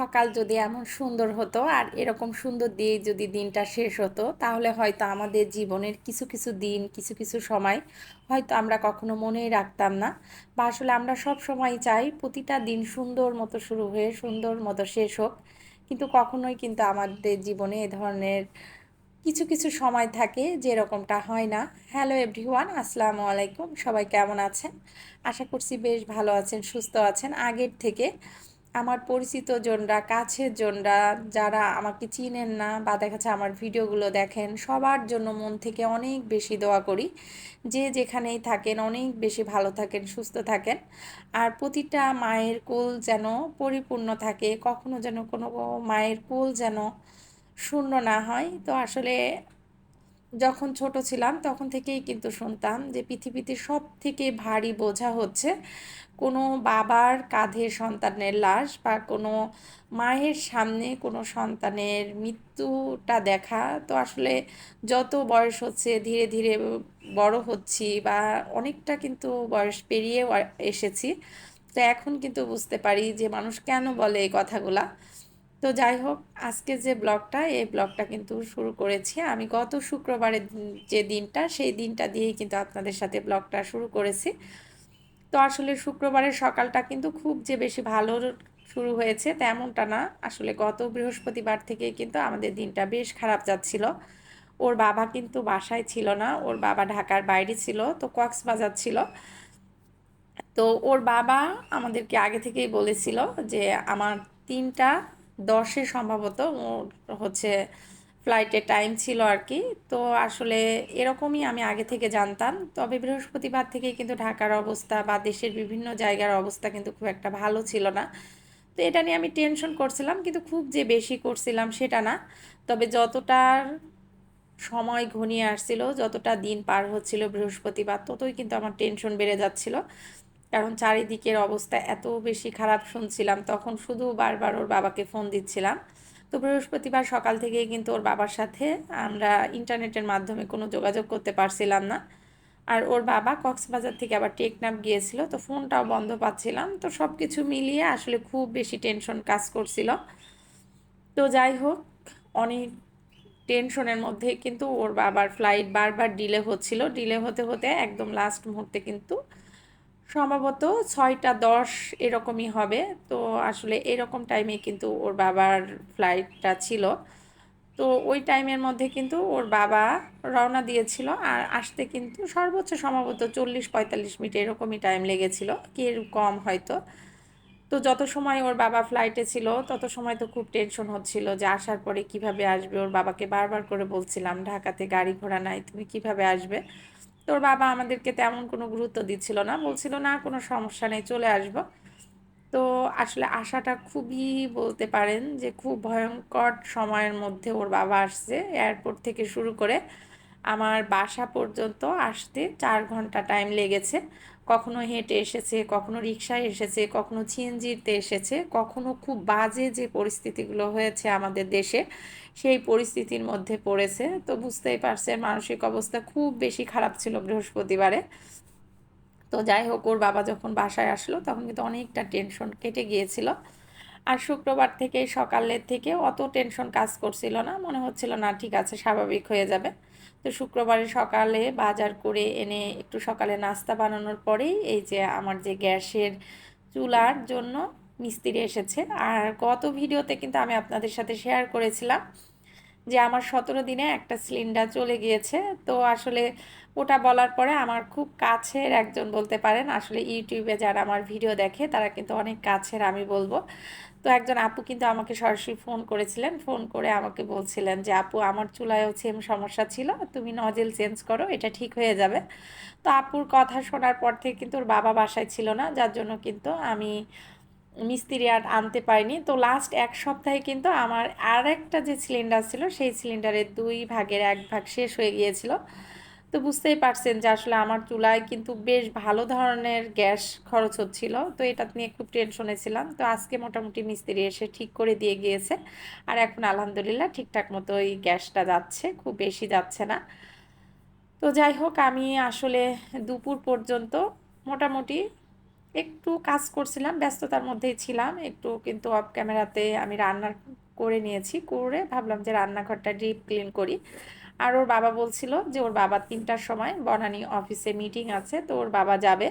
সকাল যদি এমন সুন্দর হতো আর এরকম সুন্দর দিয়ে যদি দিনটা শেষ হতো, তাহলে হয়তো আমাদের জীবনের কিছু কিছু দিন, কিছু কিছু সময় হয়তো আমরা কখনো মনেই রাখতাম না। বা আসলে আমরা সব সময় চাই প্রতিটা দিন সুন্দর মতো শুরু হয়ে, সুন্দর মতো শেষ হোক। কিন্তু কখনোই কিন্তু আমাদের জীবনে এ ধরনের কিছু কিছু সময় থাকে যে এরকমটা হয় না। হ্যালো এভরিওয়ান আসসালামু আলাইকুম, সবাই কেমন আছেন? আশা করছি বেশ ভালো আছেন, সুস্থ আছেন। আগের থেকে আমার পরিচিত জনরা, কাছের জনরা যারা আমাকে চিনেন না বা দেখা যাচ্ছে আমার ভিডিওগুলো দেখেন, সবার জন্য মন থেকে অনেক বেশি দোয়া করি। যে যেখানেই থাকেন, অনেক বেশি ভালো থাকেন, সুস্থ থাকেন। আর প্রতিটা মায়ের কোল যেন পরিপূর্ণ থাকে, কখনো যেন কোনো মায়ের কোল যেন শূন্য না হয়। তো আসলে যখন ছোট ছিলাম তখন থেকেই কিন্তু শুনতাম যে পৃথিবীতে সব থেকে ভারী বোঝা হচ্ছে কোনো বাবার কাঁধে সন্তানের লাশ বা কোনো মায়ের সামনে কোনো সন্তানের মৃত্যুটা দেখা। তো আসলে যত বয়স হচ্ছে, ধীরে ধীরে বড় হচ্ছি বা অনেকটা কিন্তু বয়স পেরিয়ে এসেছি। তো এখন কিন্তু বুঝতে পারি যে মানুষ কেন বলে এই কথাগুলা। তো যাই হোক, আজকে যে ব্লগটা, এই ব্লগটা কিন্তু শুরু করেছি। আমি গত শুক্রবারের যে দিনটা, সেই দিনটা দিয়েই কিন্তু আপনাদের সাথে ব্লগটা শুরু করেছি। তো আসলে শুক্রবারের সকালটা কিন্তু খুব যে বেশি ভালো শুরু হয়েছে তেমনটা না। আসলে গত বৃহস্পতিবার থেকে কিন্তু আমাদের দিনটা বেশ খারাপ যাচ্ছিল। ওর বাবা কিন্তু বাসায় ছিল না, ওর বাবা ঢাকার বাইরে ছিল, তো কক্সবাজার ছিল। তো ওর বাবা আমাদেরকে আগে থেকেই বলেছিল যে, আমার তিনটা দশে সম্ভবত হচ্ছে ফ্লাইটের টাইম ছিল আর কি তো আসলে এরকমই আমি আগে থেকে জানতাম। তবে বৃহস্পতিবার থেকেই কিন্তু ঢাকার অবস্থা বা দেশের বিভিন্ন জায়গার অবস্থা কিন্তু খুব একটা ভালো ছিল না। তো এটা নিয়ে আমি টেনশন করছিলাম, কিন্তু খুব যে বেশি করছিলাম সেটা না। তবে যতটার সময় ঘনিয়ে আসছিল, যতটা দিন পার হচ্ছিল বৃহস্পতিবার, ততই কিন্তু আমার টেনশন বেড়ে যাচ্ছিল। কারণ চারিদিকের অবস্থা এত বেশি খারাপ শুনছিলাম। তখন শুধু বারবার ওর বাবাকে ফোন দিচ্ছিলাম। তো বৃহস্পতিবার সকাল থেকেই কিন্তু ওর বাবার সাথে আমরা ইন্টারনেটের মাধ্যমে কোনো যোগাযোগ করতে পারছিলাম না। আর ওর বাবা কক্সবাজার থেকে আবার টেকনাপ গিয়েছিল, তো ফোনটাও বন্ধ পাচ্ছিলাম। তো সব কিছু মিলিয়ে আসলে খুব বেশি টেনশন কাজ করছিল। তো যাই হোক, অনেক টেনশনের মধ্যে কিন্তু ওর বাবার ফ্লাইট বারবার ডিলে হচ্ছিল। ডিলে হতে হতে একদম লাস্ট মুহূর্তে কিন্তু সম্ভবত ছয়টা দশ এরকমই হবে। তো আসলে এরকম টাইমে কিন্তু ওর বাবার ফ্লাইটটা ছিল। তো ওই টাইমের মধ্যে কিন্তু ওর বাবা রওনা দিয়েছিল। আর আসতে কিন্তু সর্বোচ্চ সম্ভবত চল্লিশ পঁয়তাল্লিশ মিনিট এরকমই টাইম লেগেছিল কি কম হয়তো। তো যত সময় ওর বাবা ফ্লাইটে ছিল, তত সময় তো খুব টেনশন হচ্ছিল যে আসার পরে কীভাবে আসবে? ওর বাবাকে বারবার করে বলছিলাম, ঢাকাতে গাড়ি ঘোড়া নাই, তুমি কীভাবে আসবে? তোর বাবা আমাদেরকে তেমন কোনো গুরুত্ব দিচ্ছিল না, বলছিল, না, কোনো সমস্যা নেই, চলে আসব। তো আসলে আশাটা খুবই বলতে পারেন যে খুব ভয়ঙ্কর সময়ের মধ্যে ওর বাবা আসছে। এয়ারপোর্ট থেকে শুরু করে আমার বাসা পর্যন্ত আসতে চার ঘণ্টা টাইম লেগেছে। কখনো হেঁটে এসেছে, কখনো রিক্সায় এসেছে, কখনো ছিএনজিতে এসেছে, কখনো খুব বাজে যে পরিস্থিতিগুলো হয়েছে আমাদের দেশে সেই পরিস্থিতির মধ্যে পড়েছে। তো বুঝতেই পারছে মানসিক অবস্থা খুব বেশি খারাপ ছিল বৃহস্পতিবারে। তো যাই হোক, ওর বাবা যখন বাসায় আসলো, তখন কিন্তু অনেকটা টেনশন কেটে গিয়েছিল। আর শুক্রবার থেকে সকালের থেকে অত টেনশন কাজ করছিল না, মনে হচ্ছিল, না, ঠিক আছে, স্বাভাবিক হয়ে যাবে। তো শুক্রবারে সকালে বাজার করে এনে একটু সকালে নাস্তা বানানোর পরেই এই যে আমার যে গ্যাসের চুলার জন্য মিস্ত্রি এসেছে। আর গত ভিডিওতে কিন্তু আমি আপনাদের সাথে শেয়ার করেছিলাম যে আমার সতেরো দিনে একটা সিলিন্ডার চলে গিয়েছে। তো আসলে ওটা বলার পরে আমার খুব কাছের একজন বলতে পারেন, আসলে ইউটিউবে যারা আমার ভিডিও দেখে তারা কিন্তু অনেক কাছের আমি বলব। তো একজন আপু কিন্তু আমাকে সরাসরি ফোন করেছিলেন। ফোন করে আমাকে বলছিলেন যে, আপু, আমার চুলায়ও সেম সমস্যা ছিল, তুমি নজেল চেঞ্জ করো, এটা ঠিক হয়ে যাবে। তো আপুর কথা শোনার পর থেকে কিন্তু ওর বাবা বাসায় ছিল না, যার জন্য কিন্তু আমি মিস্ত্রি আর আনতে পারিনি। তো লাস্ট এক সপ্তাহে কিন্তু আমার আর একটা যে সিলিন্ডার ছিল, সেই সিলিন্ডারের দুই ভাগের এক ভাগ শেষ হয়ে গিয়েছিল। তো বুঝতেই পারছেন যে আসলে আমার চুলায় কিন্তু বেশ ভালো ধরনের গ্যাস খরচ হচ্ছিল। তো এটা নিয়ে খুব টেনশনে ছিলাম। তো আজকে মোটামুটি মিস্ত্রি এসে ঠিক করে দিয়ে গিয়েছে। আর এখন আলহামদুলিল্লাহ ঠিকঠাক মতো ওই গ্যাসটা যাচ্ছে, খুব বেশি যাচ্ছে না। তো যাই হোক, আমি আসলে দুপুর পর্যন্ত মোটামুটি একটু কাজ করছিলাম, ব্যস্ততার মধ্যেই ছিলাম, একটু কিন্তু অফ ক্যামেরাতে আমি রান্না করে নিয়েছি, করে ভাবলাম যে রান্নাঘরটা ডিপ ক্লিন করি। আর ওর বাবা বলছিল যে ওর বাবা তিনটার সময় বনানী অফিসে মিটিং আছে, তো ওর বাবা যাবে।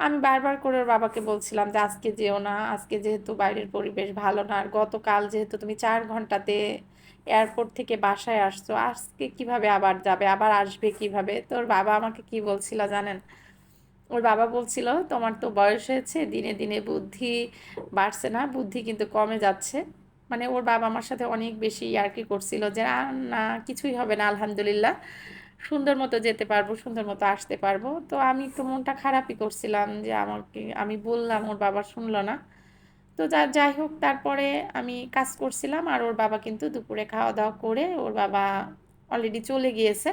আমি বারবার করে ওর বাবাকে বলছিলাম যে আজকে যেও না, আজকে যেহেতু বাইরের পরিবেশ ভালো না, আর গতকাল যেহেতু তুমি চার ঘন্টাতে এয়ারপোর্ট থেকে বাসায় আসছো, আজকে কীভাবে আবার যাবে, আবার আসবে কীভাবে? তো ওর বাবা আমাকে কি বলছিল জানেন? ওর বাবা বলছিল, তোমার তো বয়স হয়েছে, দিনে দিনে বুদ্ধি বাড়ছে না, বুদ্ধি কিন্তু কমে যাচ্ছে। মানে ওর বাবা আমার সাথে অনেক বেশি ইয়ার্কি করছিল যে, না কিছুই হবে না, আলহামদুলিল্লাহ। সুন্দর মতো যেতে পারব, সুন্দর মতো আসতে পারব। তো আমি তো মনটা খারাপই করছিলাম যে, আমাকে, আমি বললাম, ওর বাবা শুনলো না। তো যা, যাই হোক, তারপরে আমি কাজ করছিলাম আর ওর বাবা কিন্তু দুপুরে খাওয়া দাওয়া করে, ওর বাবা অলরেডি চলে গিয়েছে।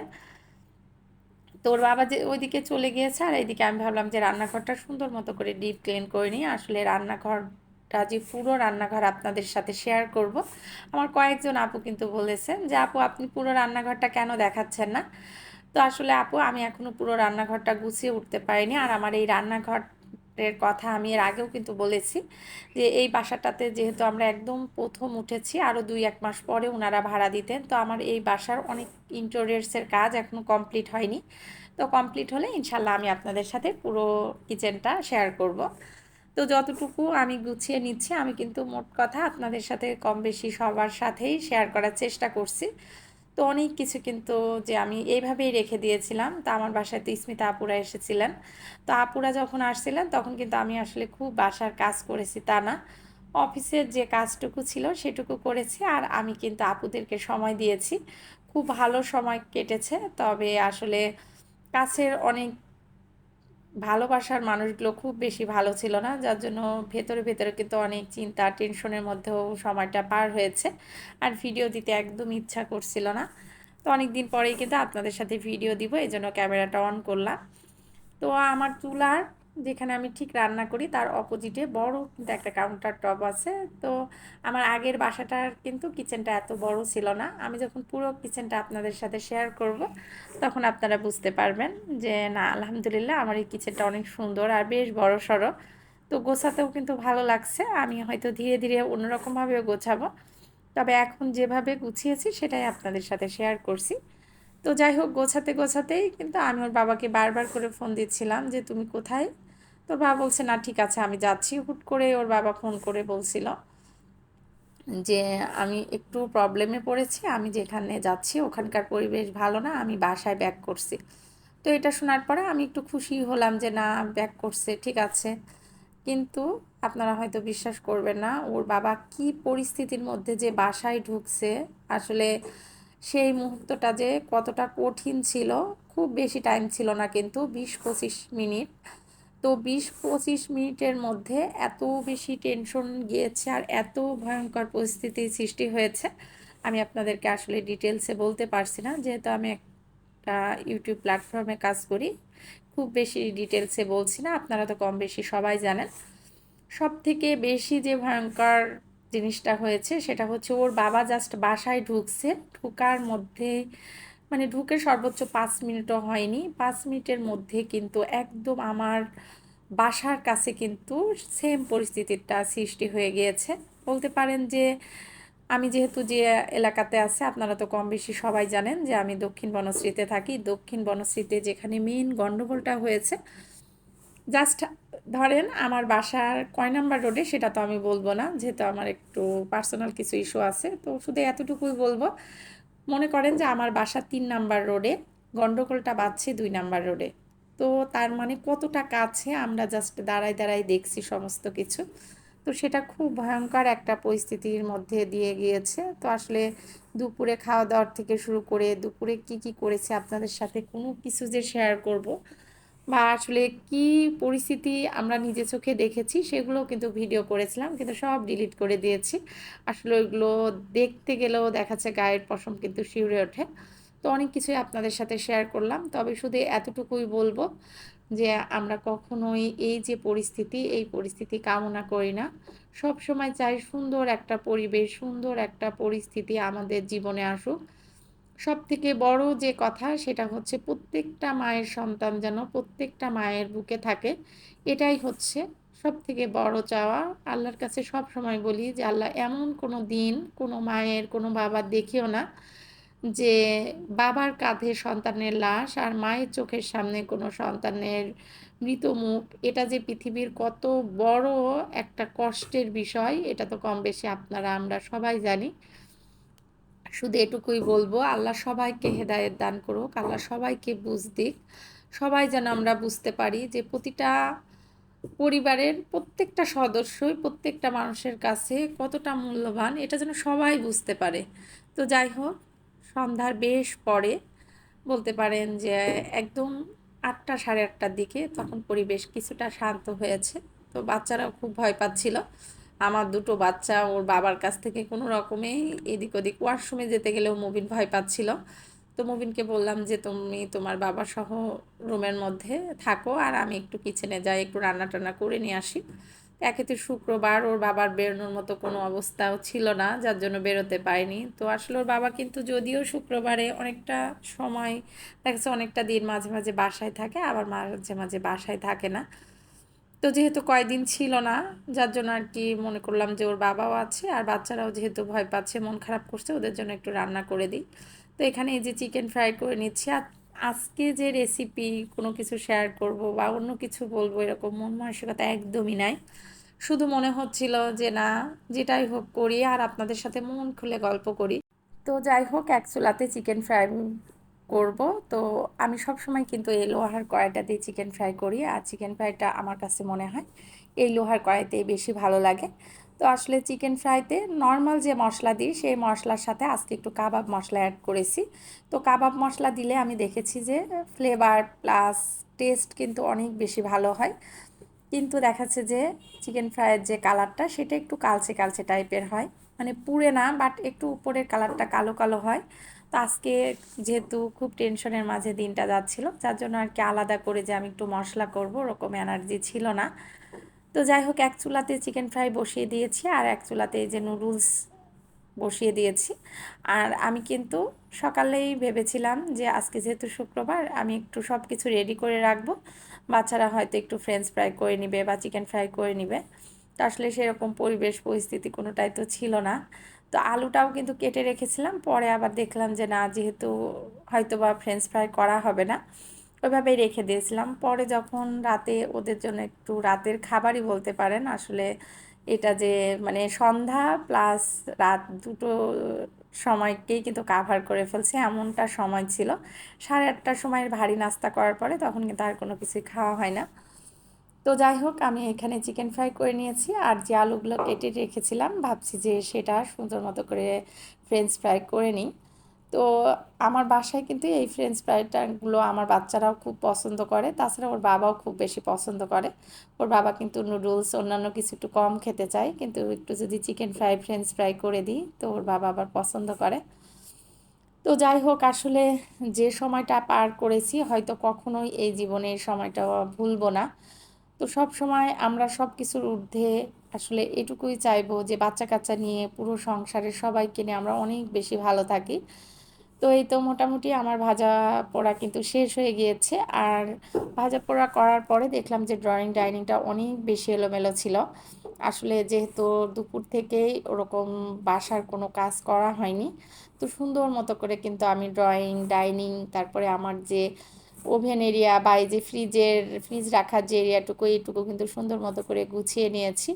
তো ওর বাবা যে ওইদিকে চলে গিয়েছে আর এইদিকে আমি ভাবলাম যে রান্নাঘরটা সুন্দর মতো করে ডিপ ক্লিন করে নিই। আসলে রান্নাঘরটা যে পুরো রান্নাঘর আপনাদের সাথে শেয়ার করব। আমার কয়েকজন আপু কিন্তু বলেছেন যে, আপু, আপনি পুরো রান্নাঘরটা কেন দেখাচ্ছেন না? তো আসলে আপু, আমি এখনও পুরো রান্নাঘরটা গুছিয়ে উঠতে পারিনি আর আমার এই রান্নাঘর এর কথা আমি এর আগেও কিন্তু বলেছি যে এই বাসাটাতে যেহেতু আমরা একদম প্রথম উঠেছি আরও দুই এক মাস পরে ওনারা ভাড়া দিতেন। তো আমার এই বাসার অনেক ইন্টেরিয়ার্সের কাজ এখনও কমপ্লিট হয়নি। তো কমপ্লিট হলে ইনশাল্লাহ আমি আপনাদের সাথে পুরো কিচেনটা শেয়ার করব। তো যতটুকু আমি গুছিয়ে নিচ্ছি, আমি কিন্তু মোট কথা আপনাদের সাথে কম বেশি সবার সাথেই শেয়ার করার চেষ্টা করছি। তো অনেক কিছু কিন্তু যে আমি এইভাবেই রেখে দিয়েছিলাম। তা আমার বাসায় তো স্মিতা আপুরা এসেছিলেন। তো আপুরা যখন আসছিলেন, তখন কিন্তু আমি আসলে খুব বাসার কাজ করেছি তা না। অফিসের যে কাজটুকু ছিল সেটুকু করেছি আর আমি কিন্তু আপুদেরকে সময় দিয়েছি। খুব ভালো সময় কেটেছে। তবে আসলে কাছের অনেক ভালোবাসার মানুষগুলো খুব বেশি ভালো ছিল না, যার জন্য ভেতরে ভেতরে কিন্তু অনেক চিন্তা, টেনশনের মধ্যেও সময়টা পার হয়েছে। আর ভিডিও দিতে একদম ইচ্ছা করছিল না। তো অনেক দিন পরেই কিন্তু আপনাদের সাথে ভিডিও দিব, এই জন্য ক্যামেরাটা অন করলাম। তো আমার চুলার যেখানে আমি ঠিক রান্না করি, তার অপোজিটে বড় কিন্তু একটা কাউন্টার টপ আছে। তো আমার আগের বাসাটার কিন্তু কিচেনটা এত বড় ছিল না। আমি যখন পুরো কিচেনটা আপনাদের সাথে শেয়ার করব, তখন আপনারা বুঝতে পারবেন যে না, আলহামদুলিল্লাহ আমার এই কিচেনটা অনেক সুন্দর আর বেশ বড় সড়ো। তো গোছাতেও কিন্তু ভালো লাগছে। আমি হয়তো ধীরে ধীরে অন্যরকমভাবেও গোছাবো। তবে এখন যেভাবে গুছিয়েছি, সেটাই আপনাদের সাথে শেয়ার করছি। তো যাই হোক গোছাতে গোছাতেই কিন্তু আমি ওর বাবাকে বারবার করে ফোন দিচ্ছিলাম যে, তুমি কোথায়? তোর বাবা বলছে, না, ঠিক আছে, আমি যাচ্ছি। হুট করে ওর বাবা ফোন করে বলছিল যে, আমি একটু প্রবলেমে পড়েছি, আমি যেখানে যাচ্ছি, ওখানকার পরিবেশ ভালো না, আমি বাসায় ব্যাক করছি। তো এটা শোনার পরে আমি একটু খুশি হলাম যে, না ব্যাক করছে, ঠিক আছে। কিন্তু আপনারা হয়তো বিশ্বাস করবেন না, ওর বাবা কি পরিস্থিতির মধ্যে যে বাসায় ঢুকছে, আসলে সেই মুহূর্তটা যে কতটা কঠিন ছিল, খুব বেশি টাইম ছিল না কিন্তু বিশ পঁচিশ মিনিট। তো বিশ পঁচিশ মিনিটের মধ্যে এত বেশি টেনশন গিয়েছে আর এত ভয়ঙ্কর পরিস্থিতির সৃষ্টি হয়েছে, আমি আপনাদেরকে আসলে ডিটেলসে বলতে পারছি না। যেহেতু আমি একটা ইউটিউব প্ল্যাটফর্মে কাজ করি, খুব বেশি ডিটেলসে বলছি না, আপনারা তো কম বেশি সবাই জানেন। সব থেকে বেশি যে ভয়ঙ্কর জিনিসটা হয়েছে, সেটা হচ্ছে ওর বাবা জাস্ট বাসায় ঢুকছে। ঢুকার মধ্যে মানে ঢুকে সর্বোচ্চ পাঁচ মিনিটও হয়নি। পাঁচ মিনিটের মধ্যে কিন্তু একদম আমার বাসার কাছে কিন্তু সেম পরিস্থিতিটা সৃষ্টি হয়ে গিয়েছে। বলতে পারেন যে, আমি যেহেতু যে এলাকাতে আছে, আপনারা তো কম বেশি সবাই জানেন যে আমি দক্ষিণ বনশ্রীতে থাকি। দক্ষিণ বনশ্রীতে যেখানে মেন গণ্ডগোলটা হয়েছে জাস্ট ধরেন আমার বাসার কয় নাম্বার রোডে, সেটা তো আমি বলব না, যেহেতু আমার একটু পার্সোনাল কিছু ইস্যু আছে, তো শুধু এতটুকুই বলব। মনে করেন যে আমার বাসা তিন নাম্বার রোডে গণ্ডগোলটা বাজছে দুই নাম্বার রোডে। তো তার মানে কতটা কাছে আমরা জাস্ট দাঁড়াই দাঁড়াই দেখছি সমস্ত কিছু। তো সেটা খুব ভয়ঙ্কর একটা পরিস্থিতির মধ্যে দিয়ে গিয়েছে। তো আসলে দুপুরে খাওয়া দাওয়ার থেকে শুরু করে দুপুরে কি কি করেছে আপনাদের সাথে কোনো কিছু যে শেয়ার করব বা আসলে কি পরিস্থিতি আমরা নিজে চোখে দেখেছি সেগুলো কিন্তু ভিডিও করেছিলাম, কিন্তু সব ডিলিট করে দিয়েছি। আসলে ওইগুলো দেখতে গেলেও দেখাচ্ছে গায়ের পশম কিন্তু শিউরে ওঠে। তো অনেক কিছুই আপনাদের সাথে শেয়ার করলাম, তবে শুধু এতটুকুই বলব যে আমরা কখনোই এই যে পরিস্থিতি, এই পরিস্থিতি কামনা করি না। সব সময় চাই সুন্দর একটা পরিবেশ, সুন্দর একটা পরিস্থিতি আমাদের জীবনে আসুক। সব থেকে বড় যে কথা সেটা হচ্ছে প্রত্যেকটা মায়ের সন্তান যেন প্রত্যেকটা মায়ের বুকে থাকে, এটাই হচ্ছে সব থেকে বড় চাওয়া। আল্লাহর কাছে সব সময় বলি যে, আল্লাহ এমন কোনো দিন কোনো মায়ের কোনো বাবার দেখিও না যে বাবার কাঁধে সন্তানের লাশ আর মায়ের চোখের সামনে কোনো সন্তানের মৃত মুখ। এটা যে পৃথিবীর কত বড় একটা কষ্টের বিষয়, এটা তো কম বেশি আপনারা, আমরা সবাই জানি। শুধু এটুকুই বলব, আল্লাহ সবাইকে হেদায়েত দান করুক, আল্লাহ সবাইকে বুঝ দিক। সবাই যেন আমরা বুঝতে পারি যে প্রতিটা পরিবারের প্রত্যেকটা সদস্যই প্রত্যেকটা মানুষের কাছে কতটা মূল্যবান, এটা যেন সবাই বুঝতে পারে। তো যাই হোক, সন্ধ্যার বেশ পরে বলতে পারেন যে একদম আটটা সাড়ে আটটার দিকে তখন পরিবেশ কিছুটা শান্ত হয়েছে। তো বাচ্চারাও খুব ভয় পাচ্ছিল। আমার দুটো বাচ্চা, ওর বাবার কাছ থেকে কোনো রকমে এদিক ওদিক ওয়াশরুমে যেতে গেলেও মুবিন ভয় পাচ্ছিল। তো মুবিনকে বললাম যে, তুমি তোমার বাবা সহ রুমের মধ্যে থাকো আর আমি একটু কিচেনে যাই, একটু রান্না টান্না করে নিয়ে আসি। একে তো শুক্রবার, ওর বাবার বেরোনোর মতো কোনো অবস্থাও ছিল না, যার জন্য বেরোতে পারিনি। তো আসলে ওর বাবা কিন্তু যদিও শুক্রবারে অনেকটা সময় দেখছে অনেকটা দিন মাঝে মাঝে বাসায় থাকে, আবার মাঝে মাঝে বাসায় থাকে না। তো যেহেতু কয়দিন ছিল না, যার জন্য আর কি মনে করলাম যে ওর বাবাও আছে আর বাচ্চারাও যেহেতু ভয় পাচ্ছে, মন খারাপ করছে, ওদের জন্য একটু রান্না করে দিই। তো এখানে এই যে চিকেন ফ্রাই করে নিচ্ছি আর আজকে যে রেসিপি কোনো কিছু শেয়ার করব বা অন্য কিছু বলব এরকম মন মানসিকতা একদমই নাই। শুধু মনে হচ্ছিল যে না, যেটাই হোক করি আর আপনাদের সাথে মন খুলে গল্প করি। তো যাই হোক, এক চুলাতে চিকেন ফ্রাই করব। তো আমি সব সময় কিন্তু এই লোহার কড়াইটা কড়াইটাতেই চিকেন ফ্রাই করি। আর চিকেন ফ্রাইটা আমার কাছে মনে হয় এই লোহার কড়াইতেই বেশি ভালো লাগে। তো আসলে চিকেন ফ্রাইতে নর্মাল যে মশলা দিই, সেই মশলার সাথে আজকে একটু কাবাব মশলা অ্যাড করেছি। তো কাবাব মশলা দিলে আমি দেখেছি যে ফ্লেভার প্লাস টেস্ট কিন্তু অনেক বেশি ভালো হয়। কিন্তু দেখাচ্ছে যে চিকেন ফ্রাইয়ের যে কালারটা সেটা একটু কালচে কালচে টাইপের হয়। মানে পুড়ে না বাট একটু উপরের কালারটা কালো কালো হয়। তো আজকে যেহেতু খুব টেনশনের মাঝে দিনটা যাচ্ছিল, যার জন্য আর কি আলাদা করে যে আমি একটু মশলা করব, ওরকম এনার্জি ছিল না। তো যাই হোক, এক চুলাতে চিকেন ফ্রাই বসিয়ে দিয়েছি আর এক চুলাতে যে নুডলস বসিয়ে দিয়েছি। আর আমি কিন্তু সকালেই ভেবেছিলাম যে আজকে যেহেতু শুক্রবার, আমি একটু সব কিছু রেডি করে রাখব। বাচ্চারা হয়তো একটু ফ্রেঞ্চ ফ্রাই করে নিবে বা চিকেন ফ্রাই করে নিবে। তো আসলে সেরকম পরিবেশ, পরিস্থিতি কোনোটাই তো ছিল না। তো আলুটাও কিন্তু কেটে রেখেছিলাম, পরে আবার দেখলাম যে না, যেহেতু হয়তো বা ফ্রেঞ্চ ফ্রাই করা হবে না, ওইভাবেই রেখে দিয়েছিলাম। পরে যখন রাতে ওদের জন্য একটু রাতের খাবারই বলতে পারেন, আসলে এটা যে মানে সন্ধ্যা প্লাস রাত দুটো সময়কেই কিন্তু কাভার করে ফেলছে, এমনটা সময় ছিল। সাড়ে আটটার সময় ভারী নাস্তা করার পরে তখন কিন্তু আর কোনো কিছুই খাওয়া হয় না। তো যাই হোক, আমি এখানে চিকেন ফ্রাই করে নিয়েছি। আর যে আলুগুলো কেটে রেখেছিলাম, ভাবছি যে সেটা সুন্দর মতো করে ফ্রেঞ্চ ফ্রাই করে নিই। তো আমার বাসায় কিন্তু এই ফ্রেঞ্চ ফ্রাইটাগুলো আমার বাচ্চারাও খুব পছন্দ করে। তাছাড়া ওর বাবাও খুব বেশি পছন্দ করে। ওর বাবা কিন্তু নুডলস অন্যান্য কিছু একটু কম খেতে চায়। কিন্তু একটু যদি চিকেন ফ্রাই ফ্রেঞ্চ ফ্রাই করে দিই, তো ওর বাবা আবার পছন্দ করে। তো যাই হোক, আসলে যে সময়টা পার করেছি, হয়তো কখনোই এই জীবনের সময়টা ভুলবো না। তো সব সময় আমরা সব কিছুর ঊর্ধ্বে আসলে এটুকুই চাইব যে বাচ্চা কাচ্চা নিয়ে পুরো সংসারের সবাইকে নিয়ে আমরা অনেক বেশি ভালো থাকি। তো এই তো মোটামুটি আমার ভাজা পোড়া কিন্তু শেষ হয়ে গিয়েছে। আর ভাজা পোড়া করার পরে দেখলাম যে ড্রয়িং ডাইনিংটা অনেক বেশি এলোমেলো ছিল। আসলে যেহেতু দুপুর থেকেই ওরকম বাসার কোনো কাজ করা হয়নি, তো সুন্দর মতো করে কিন্তু আমি ড্রয়িং ডাইনিং তারপরে আমার যে ওভেন এরিয়া বা এই যে ফ্রিজের, ফ্রিজ রাখার যে এরিয়াটুকু, এইটুকু কিন্তু সুন্দর মতো করে গুছিয়ে নিয়েছি।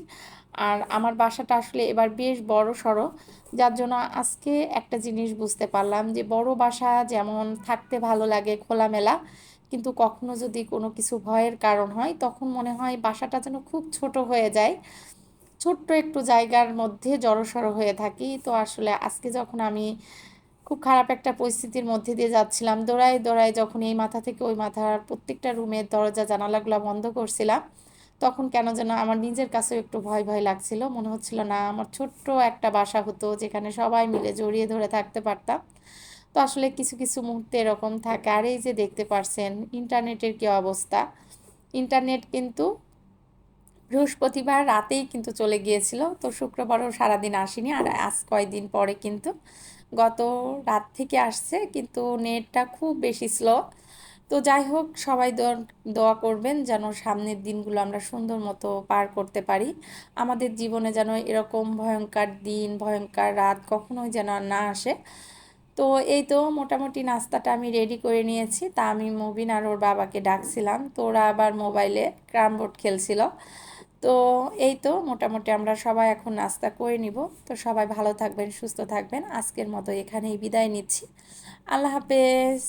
আর আমার বাসাটা আসলে এবার বেশ বড় সড়ো, যার জন্য আজকে একটা জিনিস বুঝতে পারলাম যে বড় বাসা যেমন থাকতে ভালো লাগে খোলামেলা, কিন্তু কখনো যদি কোনো কিছু ভয়ের কারণ হয়, তখন মনে হয় বাসাটা যেন খুব ছোট হয়ে যায়। ছোট্ট একটু জায়গার মধ্যে জড়সড় হয়ে থাকি। তো আসলে আজকে যখন আমি খুব খারাপ একটা পরিস্থিতির মধ্যে দিয়ে যাচ্ছিলাম। দৌড়ায় দৌড়ায় যখন এই মাথা থেকে ওই মাথার প্রত্যেকটা রুমের দরজা জানালাগুলো বন্ধ করছিলাম, তখন কেন যেন আমার নিজের কাছেও একটু ভয় ভয় লাগছিল। মনে হচ্ছিল না, আমার ছোট্ট একটা বাসা হতো যেখানে সবাই মিলে জড়িয়ে ধরে থাকতে পারতাম। তো আসলে কিছু কিছু মুহূর্তে এরকম থাকে। আর এই যে দেখতে পারছেন, ইন্টারনেটের কী অবস্থা? ইন্টারনেট কিন্তু বৃহস্পতিবার রাতেই কিন্তু চলে গিয়েছিল। তো শুক্রবারও সারাদিন আসেনি, আর আজ কয়দিন পরে কিন্তু গত রাত থেকে আসছে, কিন্তু নেটটা খুব বেশি স্লো। তো যাই হোক, সবাই দোয়া করবেন যেন সামনের দিনগুলো আমরা সুন্দর মতো পার করতে পারি। আমাদের জীবনে যেন এরকম ভয়ঙ্কর দিন, ভয়ঙ্কর রাত কখনোই যেন না আসে। তো এই তো মোটামুটি নাস্তাটা আমি রেডি করে নিয়েছি। তা আমি মুবিন আর ওর বাবাকে ডাকছিলাম। তো ওরা আবার মোবাইলে ক্রাম বোর্ড খেলছিল। তো এই তো মোটামুটি আমরা সবাই এখন নাস্তা করে নিব। তো সবাই ভালো থাকবেন, সুস্থ থাকবেন। আজকের মতো এখানেই বিদায় নিচ্ছি। আল্লাহ হাফেজ।